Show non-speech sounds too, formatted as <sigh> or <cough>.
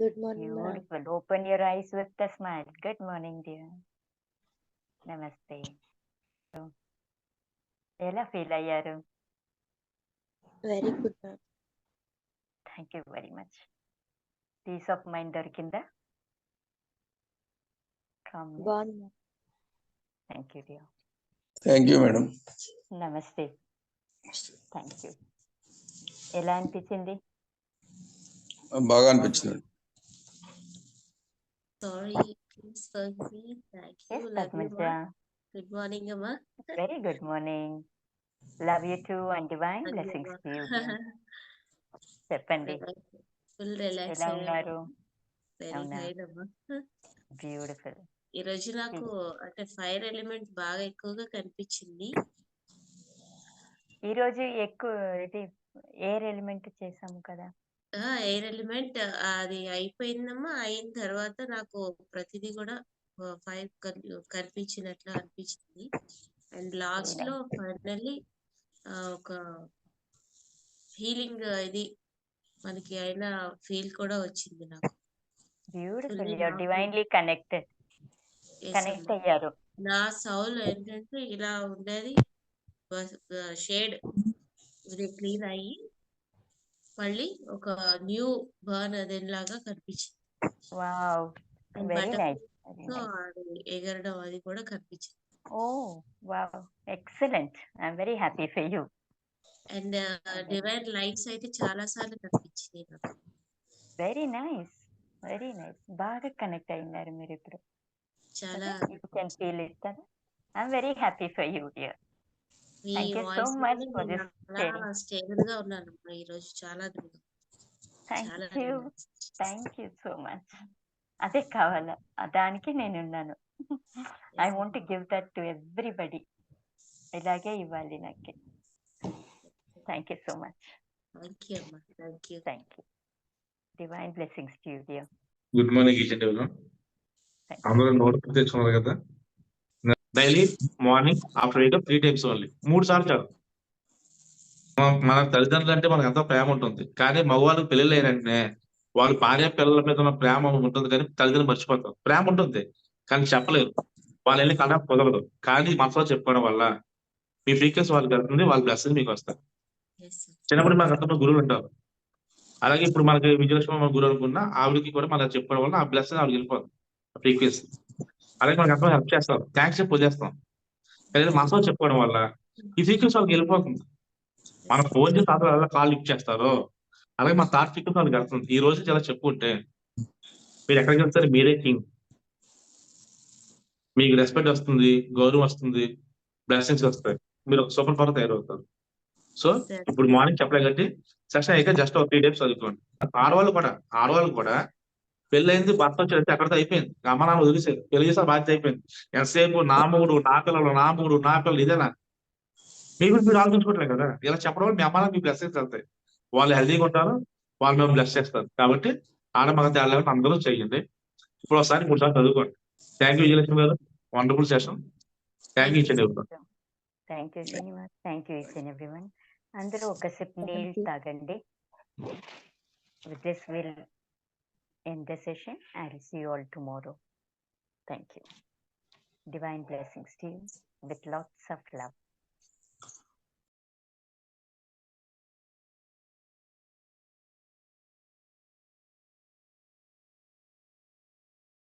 Good morning, ma'am. Beautiful. Open your eyes with a smile. Good morning, dear. నమస్తే So, ఎలా feel అయ్యారు Very good, ma'am. Thank you very much peace of mind దొరికిందా. Thank you dear thank you madam నమస్తే thank you ఎలా అనిపించింది బాగా అనిపించింది Sorry, please forgive me. Thank you. Yes Love you, Padmaja ma. <laughs> Good morning, Amma. Very good morning love you too and divine blessings. To you చెప్పండి ఎలా అయ్యాను. ఉన్నారు fine, అమ్మా. బ్యూటిఫుల్ ఈ రోజు నాకు అంటే ఫైర్ ఎలిమెంట్ బాగా ఎక్కువగా కనిపించింది ఈ రోజు ఎక్కువ ఇది ఎయిర్ ఎలిమెంట్ చేసాము కదా ఎయిర్ ఎలిమెంట్ అది అయిపోయిందమ్మా. అయిన తర్వాత నాకు ప్రతిదీ కూడా ఫైర్ కనిపించినట్లు అనిపించింది. అండ్ లాస్ట్లో ఫైనల్లీ ఒక హీలింగ్ ఇది మనకి అయిన ఫీల్ కూడా వచ్చింది నాకు. Beautiful your divinely connected. Connect. అయ్యారు. నా సౌల్ ఏంటంటే ఇలా ఉండేది షేడ్ ఇది క్లీన్ అయ్యి మళ్ళీ ఒక న్యూ బర్న్ అదేలాగా కనిపించింది. వావ్ వెరీ నైస్ సో ఎగరడం అది కూడా కనిపించింది. ఓ wow excellent. I'm very happy for you. And divine lights అయితే చాలా సార్లు కనిపించింది నాకు. Very nice very nice. బాగా కనెక్ట్ అయినారు మీరు ఇప్పుడు. చాలా యూ కెన్ ఫీల్ ఇట్ కదా? I'm very happy for you dear. Me Thank you so voice much for this చాలా sharing. స్టేబుల్గా ఉన్నాను అమ్మా ఈ రోజు చాలా దృఢంగా. చాలా thank you relax. Thank you so much అదే కావాలా? దానికి నేనున్నాను. I want give that to everybody ఇలాగే ఇవ్వాలి నాకు. Thank you so much Thank you అమ్మా. Thank you thank you divine blessings to you dear good morning each and ఎవరి అందరూ నోట్ తెచ్చుకున్నారు కదా? Daily morning after wake up three times only మూడు సార్లు చాలు మన- తల్లిదండ్రులు అంటే మనకు ఎంతో ప్రేమ ఉంటుంది. కానీ మగవాళ్ళకి పెళ్ళి లేరంటే వాళ్ళు భార్య పిల్లల మీద ఉన్న ప్రేమ ఉంటుంది కానీ తల్లిదండ్రులు మర్చిపోతారు. ప్రేమ ఉంటుంది కానీ చెప్పలేరు. వాళ్ళు వెళ్ళి కన్నా కుదరదు కానీ మనసులో చెప్పుకోవడం వల్ల మీ ఫ్రీక్వెన్సీ వాళ్ళకి వెళ్తుంది వాళ్ళ బ్లెస్సింగ్ మీకు వస్తారు చిన్నప్పుడు మనకు అంతమంది గురువులు ఉంటారు అలాగే ఇప్పుడు మనకి విజయలక్ష్మి మన గురువు అనుకున్నా ఆవిడకి కూడా మనం చెప్పుకోవడం వల్ల ఆ బ్లెస్సింగ్ ఆవిడకి వెళ్ళిపోతుంది ఫ్రీక్వెన్సీ అలాగే మనకి ఎంతో హెల్ప్ చేస్తారు థ్యాంక్స్ చెప్పి వదిలేస్తాం. కానీ మనసులో చెప్పుకోవడం వల్ల ఈ ఫ్రీక్వెన్సీ వాళ్ళకి వెళ్ళిపోతుంది. మనం ఫోన్ చేసి తాత ఎలా కాల్ లిఫ్ట్ చేస్తారో అలాగే మన థాట్ ఫ్రీక్వెన్సీ వాళ్ళకి వెళ్తుంది. ఈ రోజు చాలా చెప్పుకుంటే మీరు ఎక్కడికి వెళ్తారు? మీరే కింగ్ మీకు రెస్పెక్ట్ వస్తుంది గౌరవం వస్తుంది బ్లెస్సింగ్స్ వస్తాయి. మీరు ఒక సూపర్ పవర్ తయారవుతారు. సో. ఇప్పుడు మార్నింగ్ చెప్పలే కాబట్టి సెషన్ అయితే జస్ట్ ఒక త్రీ డేస్ చదువుకోండి. ఆడవాళ్ళు కూడా ఆడవాళ్ళు కూడా పెళ్ళైంది భర్త వచ్చాడంటే అక్కడితో అయిపోయింది. అమ్మ నాన్న వదిలేసారు పెళ్ళి చేసిన బాధ్యత అయిపోయింది. ఎంతసేపు నా మూడు నా పిల్లలు నా మూడు నా పిల్లలు ఇదేనా? మీ గురించి మీరు ఆలోచించుకోవట్లేదు కదా. ఇలా చెప్పడం వల్ల మీ అమ్మ నాన్న మీ బ్లెస్సింగ్స్ వెళ్తాయి. వాళ్ళు హెల్దీగా ఉంటారు వాళ్ళు మేము బ్లెస్ చేస్తారు. కాబట్టి ఆడ మగ తేడా లేకుండా అందరూ చేయండి. ఇప్పుడు ఒకసారి మూడు సార్లు చదువుకోండి. థ్యాంక్ యూ విజయలక్ష్మి గారు. Wonderful session thank you ఇచ్చండి thank you Srinivas thank you everyone అందరూ నీళ్ళు. తాగండి. With this will end the session. I will see you all tomorrow. Thank you. Divine blessings to you with lots of love.